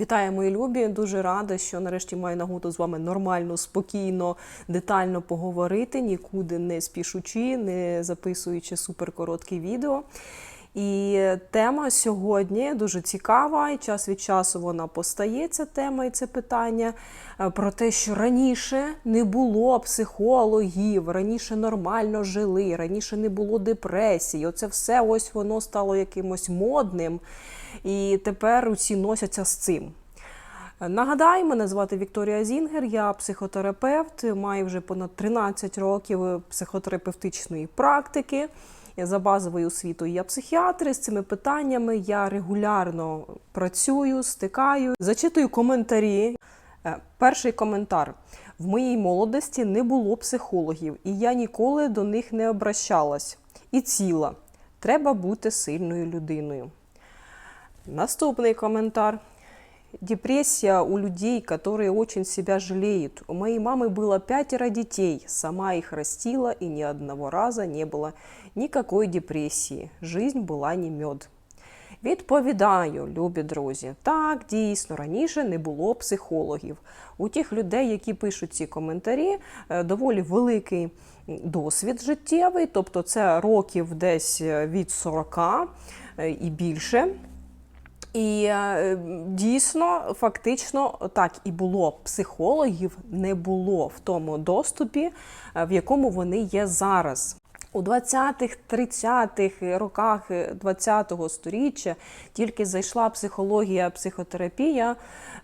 Вітаю, мої любі. Дуже рада, що нарешті маю нагоду з вами нормально, спокійно, детально поговорити, нікуди не спішучи, не записуючи суперкороткі відео. І тема сьогодні дуже цікава, і час від часу вона постає, ця тема і це питання е, про те, що раніше не було психологів, раніше нормально жили, раніше не було депресії. Оце все ось воно стало якимось модним. І тепер усі носяться з цим. Нагадаю, мене звати Вікторія Зінгер, я психотерапевт, маю вже понад 13 років психотерапевтичної практики. За базовою освітою я психіатр. З цими питаннями я регулярно працюю, стикаю, зачитую коментарі. Е, Перший коментар: в моїй молодості не було психологів, і я ніколи до них не обращалась. І ціла. Треба бути сильною людиною. Наступний коментар Депрессия у людей, которые очень себя жалеют. У моей мамы было пятеро детей, сама их растила, и ни одного раза не было никакой депресії. Жизнь була не мед. Відповідаю, любі друзі, так, дійсно, раніше не було психологів. У тих людей, які пишуть ці коментарі, е, доволі великий досвід життєвий, тобто це років десь е, від 40 е, і більше. І е, дійсно, фактично, так і було. Психологів не було в тому доступі, е, в якому вони є зараз. У 20-х, 30-х роках 20-го сторіччя тільки зайшла психологія, психотерапія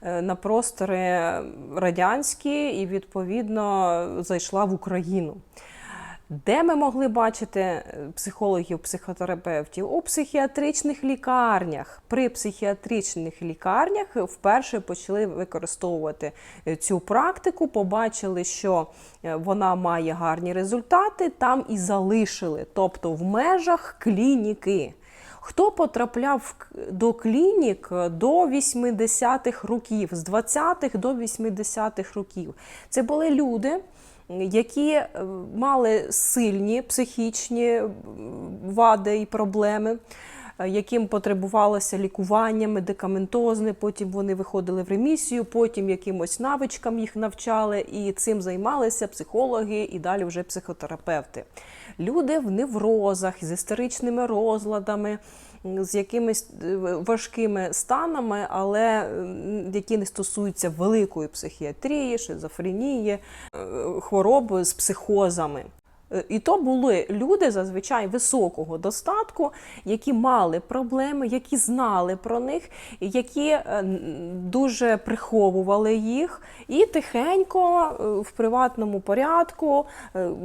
е, на простори радянські і, відповідно, зайшла в Україну. Де ми могли бачити е, психологів, психотерапевтів? У психіатричних лікарнях. При психіатричних лікарнях вперше почали використовувати е, цю практику, побачили, що е, вона має гарні результати, там і залишили, тобто в межах клініки. Хто потрапляв до клінік до 80-х років, з 20-х до 80-х років? Це були люди які е, мали сильні психічні вади і проблеми, яким потребувалося лікування медикаментозне, потім вони виходили в ремісію, потім якимось навичкам їх навчали, і цим займалися психологи і далі вже психотерапевти. Люди в неврозах з істеричними розладами з якимись е, важкими станами, але які не стосуються великої психіатрії, шизофренії, е, хвороб з психозами. Е, і то були люди зазвичай високого достатку, які мали проблеми, які знали про них, які е, дуже приховували їх, і тихенько е, в приватному порядку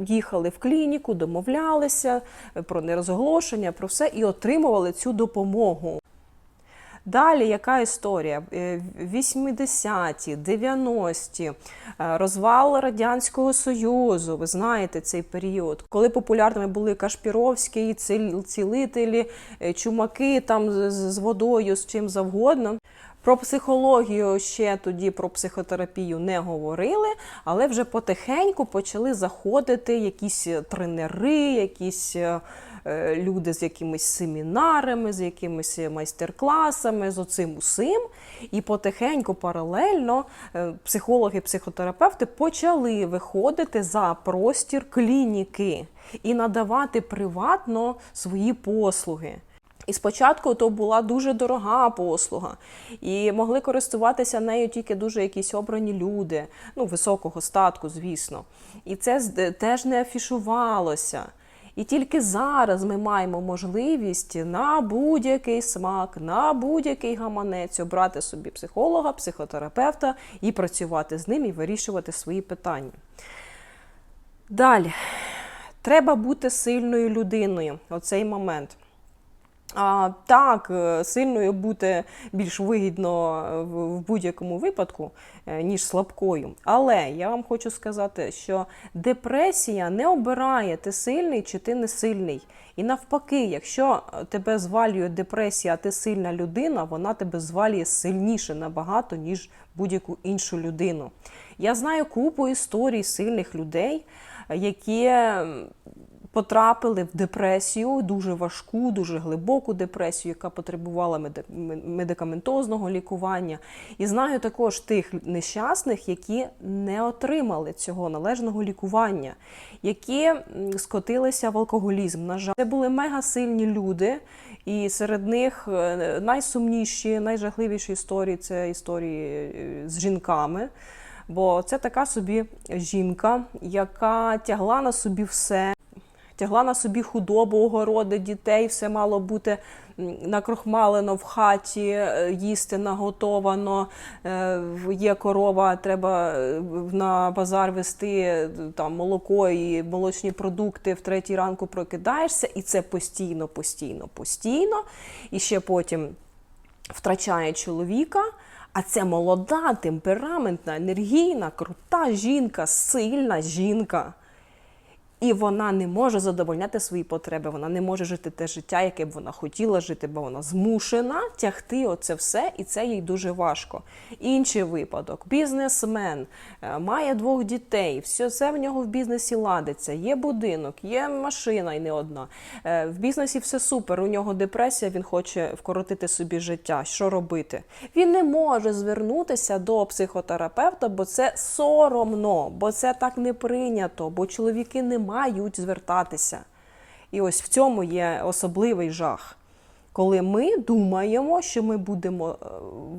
їхали в клініку, домовлялися про нерозголошення, про все і отримували цю допомогу. Далі яка історія? 80-ті, 90-ті, розвал Радянського Союзу. Ви знаєте цей період, коли популярними були Кашпіровські, цілителі, е, чумаки там з водою, з чим завгодно. Про психологію ще тоді про психотерапію не говорили, але вже потихеньку почали заходити якісь тренери, якісь е, Е, люди з якимись семінарами, з якимись майстер-класами, з оцим усім. І потихеньку, паралельно, е, психологи, психотерапевти почали виходити за простір клініки і надавати приватно свої послуги. І спочатку то була дуже дорога послуга, і могли користуватися нею тільки дуже якісь обрані люди, ну високого статку, звісно. І це теж не афішувалося. І тільки зараз ми маємо можливість на будь-який смак, на будь-який гаманець обрати собі психолога, психотерапевта і працювати з ним і вирішувати свої питання. Далі, треба бути сильною людиною оцей момент. А, Так, е, сильною бути більш вигідно в будь-якому випадку, е, ніж слабкою. Але я вам хочу сказати, що депресія не обирає, ти сильний чи ти не сильний. І навпаки, якщо тебе звалює депресія, а ти сильна людина, вона тебе звалює сильніше набагато, ніж будь-яку іншу людину. Я знаю купу історій сильних людей, які потрапили в депресію, дуже важку, дуже глибоку депресію, яка потребувала меди- медикаментозного лікування. І знаю також тих нещасних, які не отримали цього належного лікування, які скотилися в алкоголізм. На жаль, це були мегасильні люди, і серед них е, найсумніші, найжахливіші історії це історії е, з жінками. Бо це така собі жінка, яка тягла на собі все, тягла на собі худобу, огороди, дітей, все мало бути накрохмалено в хаті, е, їсти наготовано, е, є корова, треба е, на базар вести там молоко і молочні продукти. В третій ранку прокидаєшся, і це постійно, постійно, постійно. І ще потім втрачає чоловіка. А це молода, темпераментна, енергійна, крута жінка, сильна жінка. І вона не може задовольняти свої потреби, вона не може жити те життя, яке б вона хотіла жити, бо вона змушена тягти оце все, і це їй дуже важко. Інший випадок: бізнесмен е, має двох дітей, все це в нього в бізнесі ладиться. Є будинок, є машина і не одна. Е, В бізнесі все супер. У нього депресія, він хоче вкоротити собі життя. Що робити? Він не може звернутися до психотерапевта, бо це соромно, бо це так не прийнято, бо чоловіки не мають звертатися. І ось в цьому є особливий жах. Коли ми думаємо, що ми будемо е,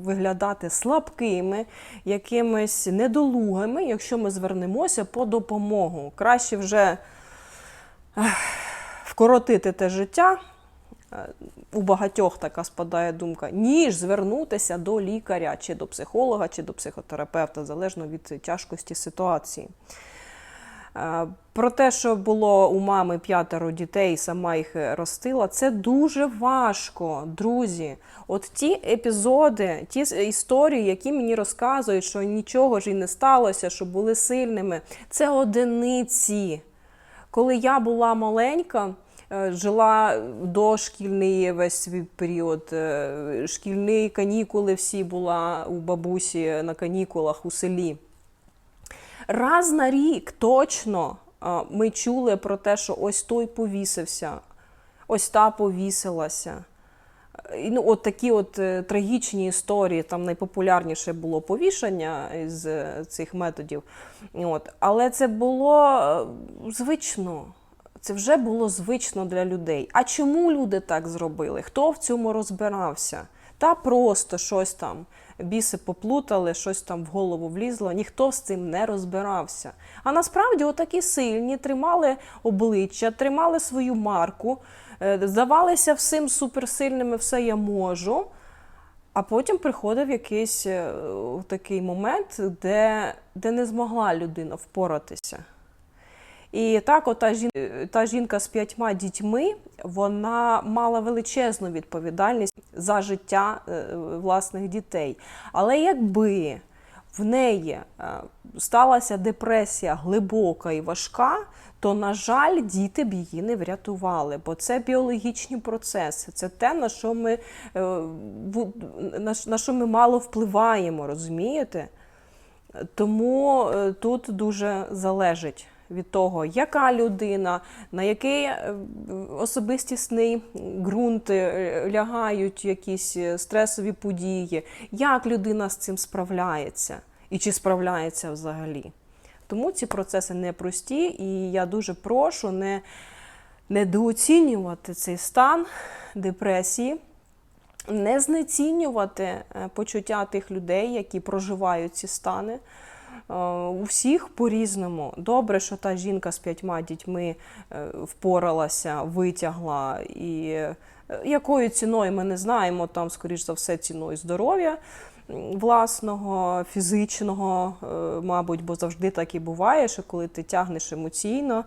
виглядати слабкими, якимись недолугими, якщо ми звернемося по допомогу. Краще вже вкоротити те життя. Е, У багатьох така спадає думка, ніж звернутися до лікаря, чи до психолога, чи до психотерапевта, залежно від тяжкості ситуації. Е, Про те, що було у мами п'ятеро дітей, сама їх е, ростила, це дуже важко, друзі. От ті епізоди, ті історії, які мені розказують, що нічого ж і не сталося, що були сильними, це одиниці. Коли я була маленька, е, жила дошкільний весь свій період, шкільні канікули всі була у бабусі на канікулах у селі. Раз на рік точно ми чули про те, що ось той повісився, ось та повісилася. Ну, от такі от е, трагічні історії, там найпопулярніше було повішання з е, цих методів. От. Але це було е, звично. Це вже було звично для людей. А чому люди так зробили? Хто в цьому розбирався? Та просто щось там біси поплутали, щось там в голову влізло, ніхто з цим не розбирався. А насправді отакі сильні тримали обличчя, тримали свою марку, е, здавалися всім суперсильними, все я можу. А потім приходив якийсь е, такий момент, де, де не змогла людина впоратися. І так, ота жін... та жінка з п'ятьма дітьми, вона мала величезну відповідальність за життя е, власних дітей. Але якби в неї е, сталася депресія глибока і важка, то, на жаль, діти б її не врятували, бо це біологічні процеси, це те, на що ми, е, на що ми мало впливаємо, розумієте? Тому тут дуже залежить від того, яка людина, на який е, особистісний ґрунт е, лягають якісь е, стресові події, як людина з цим справляється і чи справляється взагалі. Тому ці процеси непрості, і я дуже прошу не недооцінювати цей стан депресії не знецінювати почуття тих людей, які проживають ці стани. Е, У всіх по-різному. Добре, що та жінка з п'ятьма дітьми е, впоралася, витягла. І е, якою ціною ми не знаємо, там, скоріш за все, ціною здоров'я власного, фізичного, мабуть, бо завжди так і буває, що коли ти тягнеш емоційно,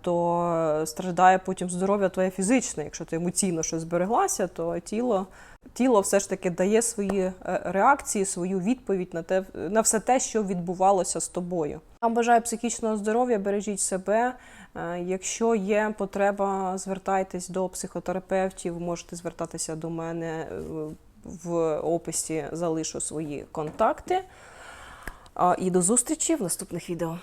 то страждає потім здоров'я твоє фізичне. Якщо ти емоційно щось збереглася, то тіло. Тіло все ж таки дає свої е, реакції, свою відповідь на те, на все те, що відбувалося з тобою. Вам бажаю психічного здоров'я, бережіть себе. Е, Якщо є потреба, звертайтесь до психотерапевтів, можете звертатися до мене е, в описі залишу свої контакти. І до зустрічі в наступних відео.